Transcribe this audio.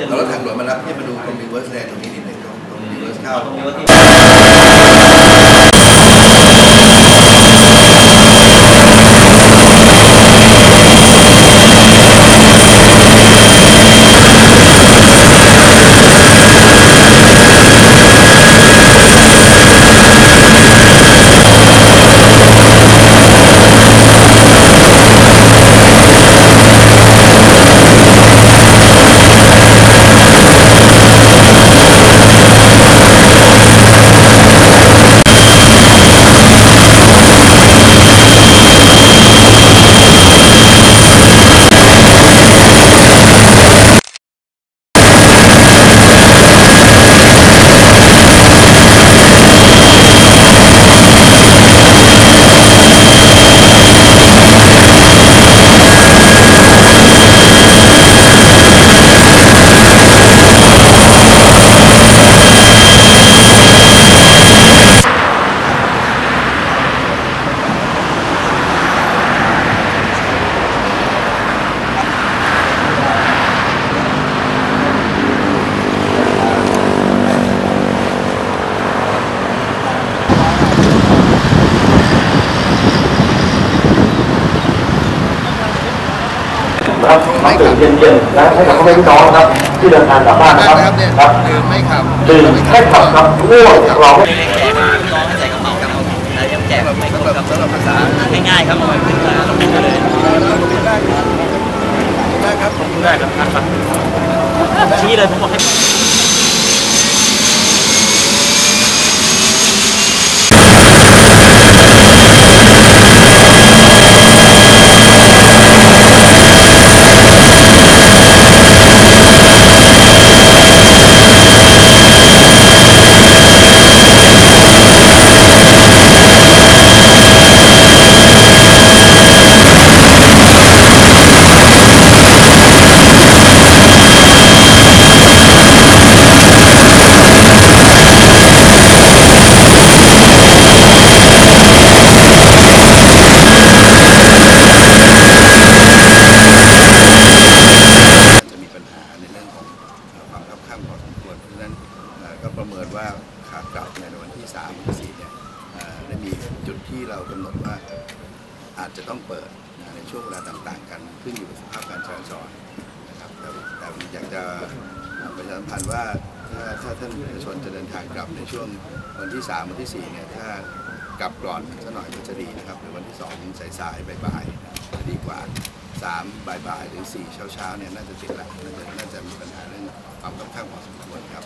จะแล้วรถทางหลวงมารับให้มาดูตรงรีเวิร์สแลนตรงนี้นิดหนึ่งตรงตรงรีเวิร์สเข้าตรงนี้ว่าที่ ครับน้ำดื่มเย็นๆนะให้กับพ่อแม่พี่น้องนะครับ ที่เดินทางกลับบ้านนะมากครับนะครับเนี่ยครับดื่มไม่ขับดื่มให้ขับครับง่วงเราไม่แจกมาพี่น้องใส่กระเป๋าครับแล้วยังแจกแบบไม่ครสำบหรับครับสำหรับภาษาง่ายๆครับเอาไปขึ้นมาลงมาเลยได้ครับได้ครับครับชี้เลยผมบอกให้ จะมีปัญหาในเรื่องของความคับข้างพอสมควรเพราะฉะนั้นเอ่อก็ประเมิน ว่าขากลับในวันที่3วันที่4เนี่ยได้มีจุดที่เรากำหนดว่าอาจจะต้องเปิดนะในช่วงเวลาต่างๆ กันขึ้นอยู่กับสภาพการจราจรนะครับแต่แต่อยากจะประชาสัมพันธ์ว่าถ้าถ้าท่านประชาชนจะเดินทางกลับในช่วงวันที่ 3 วันที่ 4 เนี่ย ถ้ากลับก่อนสักหน่อยก็จะดีนะครับ หรือวันที่ 2 สายๆบ่ายๆจะดีกว่าสามบ่ายๆหรือสี่เช้าๆเนี่ยน่าจะติดละน่าจะน่าจะมีปัญหาเรื่องความค่อนข้างพอสมควรครับ